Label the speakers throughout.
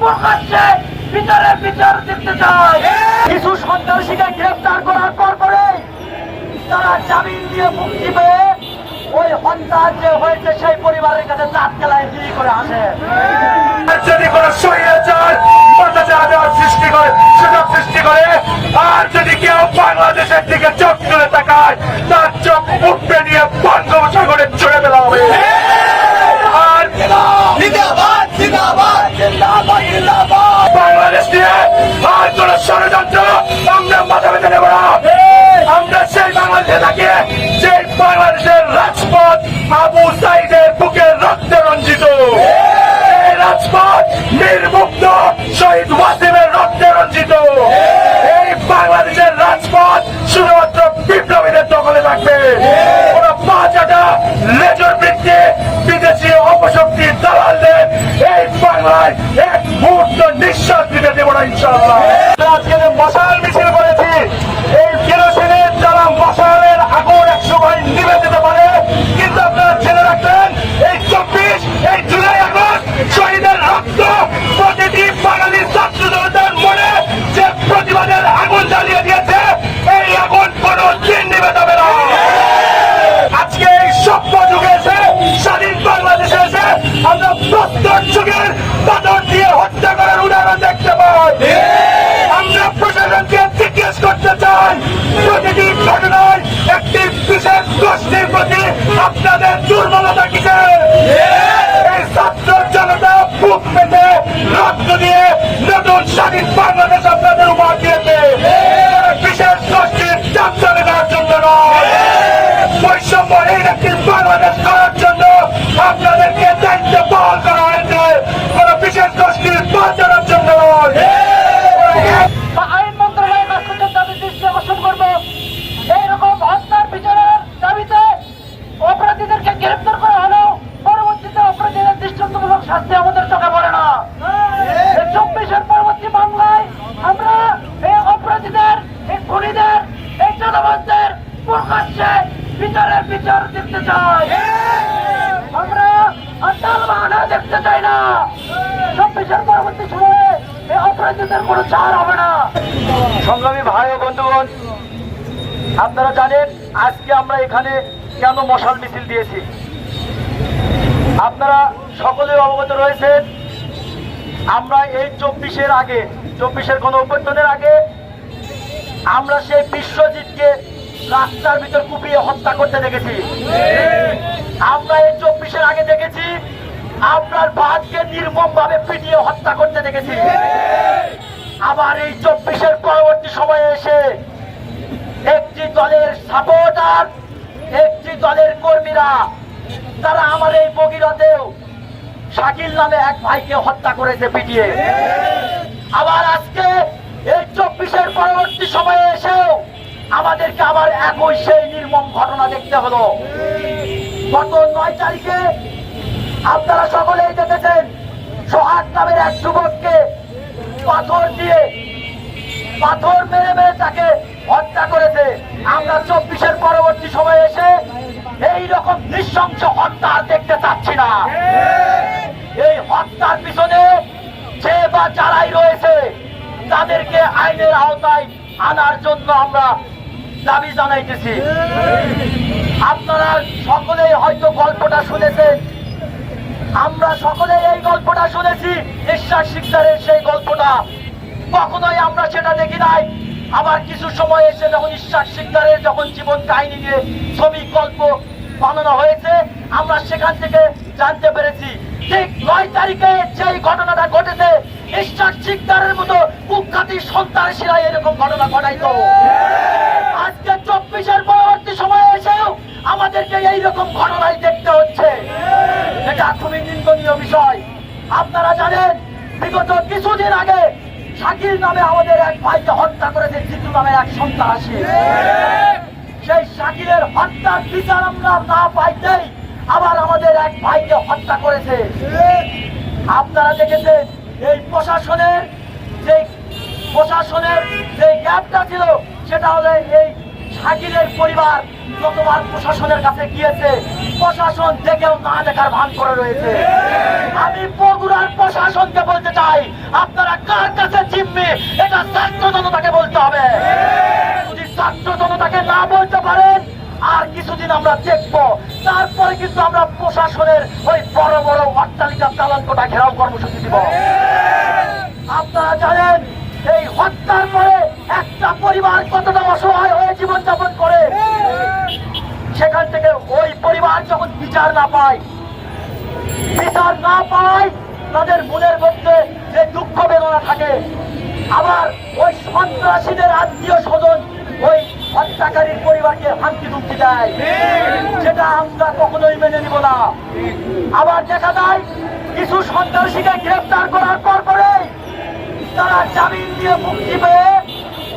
Speaker 1: প্রকাশ্যে বিচারে বিচার চাই কিছু সন্ত্রাসীকে গ্রেফতার করার পর পরেই তারা জামিন দিয়ে মুক্তি পেয়ে ওই যে হয়েছে সেই পরিবারের কাছে চাঁদ খেলায় বিলি করে আসে।
Speaker 2: যদি সৃষ্টি করে, সুযোগ সৃষ্টি করে, আর যদি কেউ বাংলাদেশের দিকে চোখ তুলে তাকায় তার চোখ উপড়ে নিয়ে বঙ্গোপসাগরে ছুড়ে ফেলা হবে আর নিয়ে আর কোন ষড়যন্ত্র আমরা মাথা পেতে নেব না। আমরা সেই বাংলাদেশে থাকিয়ে যে বাংলাদেশের রাজপথ আবু সাইদের বুকের রক্তে রঞ্জিত। ইনশাআল্লাহ আজকে যে মশাল আপনাদের
Speaker 1: বিচার দেখতে চাই। আমরা আটাল বাহানা দেখতে চাই না। চব্বিশের পরবর্তী সময়ে এই অপরাধীদের কোনো ছাড় হবে না। সংগ্রামী ভাই ও বন্ধুগণ, আপনারা জানেন আজকে আমরা এখানে কেন মশাল মিছিল দিয়েছি। আপনারা সকলে অবগত রয়েছেন, আমরা এই চব্বিশের আগে, চব্বিশের কোন অভ্যর্থনের আগে আমরা সেই বিশ্বজিৎকে রাস্তার ভিতর কুপিয়ে হত্যা করতে দেখেছি। আমরা এই চব্বিশের আগে দেখেছি, আপনার ভাতকে নির্মম ভাবে পিটিয়ে হত্যা করতে দেখেছি। আবার এই চব্বিশের পরবর্তী সময়ে এসে একটি দলের সাপোর্টার, একটি দলের কর্মীরা, তারা আমার এই বগিরতেও শাকিল নামে এক ভাইকে হত্যা করেছে পিটিয়ে। আবার আজকে এই চব্বিশের পরবর্তী সময়ে এসেও আমাদেরকে আবার একই সেই নির্মম ঘটনা দেখতে হলো। গত নয় তারিখে আপনারা সকলেই দেখেছেন সোহাগ নামের এক যুবককে পাথর দিয়ে পাথর মেরে মেরে তাকে হত্যা করেছে। আমরা চব্বিশের পরবর্তী সময়ে এসে এই রকম নৃশংস হত্যা দেখতে চাচ্ছি না। এই হত্যার পিছনে যে বা যারাই রয়েছে, তাদেরকে আইনের আওতায় আনার জন্য আমরা দাবি জানাইতেছি। আপনারা সকলেই হয়তো গল্পটা শুনেছেন। আমরা সকলেই এই গল্পটা শুনেছি। ঈশ্বর শিকদারের সেই গল্পটা। কখনোই আমরা সেটা দেখি নাই। আবার কিছু সময় এসে যখন ঈশ্বর শিকদারের যখন জীবন কাহিনী নিয়ে ছবি, গল্প বানানো হয়েছে, আমরা সেখান থেকে জানতে পেরেছি, ঠিক নয় তারিখে যেই ঘটনাটা ঘটেছে, ঈশ্বর শিকদারের মতো কুখ্যাতি সন্ত্রাসীরা এরকম ঘটনা ঘটাইতো। আমাদেরকে এইরকম ঘটনাই দেখতে হচ্ছে। এটা খুবই নিন্দনীয় বিষয়। আপনারা জানেন, বিগত কিছুদিন আগে শাকির নামে আমাদের এক ভাইকে হত্যা করেছে, জিতু নামের এক সন্ত্রাসী সেই শাকিরের হত্যার বিচার আমরা না পাইতেই আবার আমাদের এক ভাইকে হত্যা করেছে। আপনারা দেখেছেন, এই প্রশাসনের যে প্রশাসনের যে গ্যাপটা ছিল, সেটা হলে এই শাকিলের পরিবার যতবার প্রশাসনের কাছে গিয়েছে। প্রশাসন দেখেও না দেখার ভান করে রয়েছে। আমি বগুড়ার প্রশাসনকে বলতে চাই, আপনারা কার কাছে জিম্মি? এটা ছাত্র জনতাকে বলতে হবে। যদি ছাত্র জনতাকে না বলতে পারেন, আর কিছুদিন আমরা দেখব। তারপরে কিন্তু আমরা প্রশাসনের ওই বড় বড় অট্টালিকা চালান কোটা ঘেরাও কর্মসূচি দিব। আপনারা জানেন, এই হত্যার পরে একটা পরিবার কতটা অসহায় হয়ে জীবনযাপন করে, সেখান থেকে ওই পরিবার যখন বিচার না পায়, বিচার না পায়, তাদের মনের মধ্যে যে দুঃখ বেদনা থাকে, আবার ওই সন্ত্রাসীদের আত্মীয় স্বজন ওই হত্যাকারীর পরিবারকে হামকি দুঃখি দেয়। যেটা আমরা কখনোই মেনে নিব না। আবার দেখা যায়, কিছু সন্ত্রাসীকে গ্রেফতার করার পর পরেই তারা জামিন দিয়ে মুক্তি পেয়ে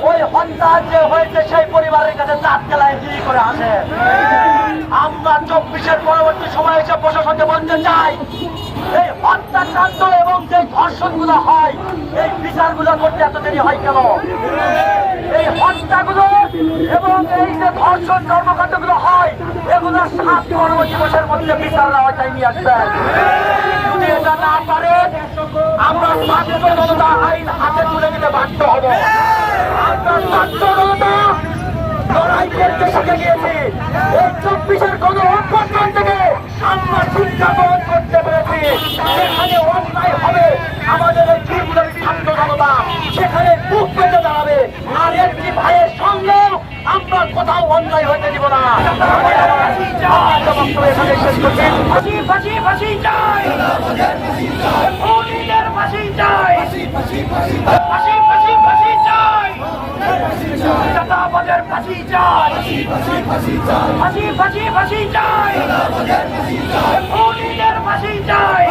Speaker 1: ওই হত্যা যে হয়েছে সেই পরিবারের কাছে চার খেলায় গিরি করে আসে। আমরা চব্বিশের পরবর্তী সময় এসে প্রশাসনকে বলতে চাই, এই হত্যাকাণ্ড এবং যে ধর্ষণগুলো হয়, এই বিচারগুলো করতে এত দেরি হয় কেন? এই হত্যাগুলো এবং এই যে ধর্ষণ কর্মকাণ্ডগুলো হয়, এগুলো সাত কর্মদিবসের মধ্যে বিচার আওতায় নিয়ে আসবেন যদি এটা না পারেন আমরা আইন হাতে তুলে নিতে বাধ্য হব। আমরা ছাত্র জনতা লড়াই করতে শিখে গিয়েছি। এই চব্বিশের কোন অভ্যন্তর থেকে আমরা গ্রহণ করতে সেখানে অন্যায় হবে আমাদের এই জনতা। সেখানে বুক ভাইয়ের সঙ্গে আমরা কোথাও অন্যায় হতে না
Speaker 3: ফাঁসি ফাঁসি ফাঁসি চাই চাঁদাবাজের ফাঁসি চাই ফাঁসি ফাঁসি ফাঁসি চাই খুনিদের ফাঁসি চাই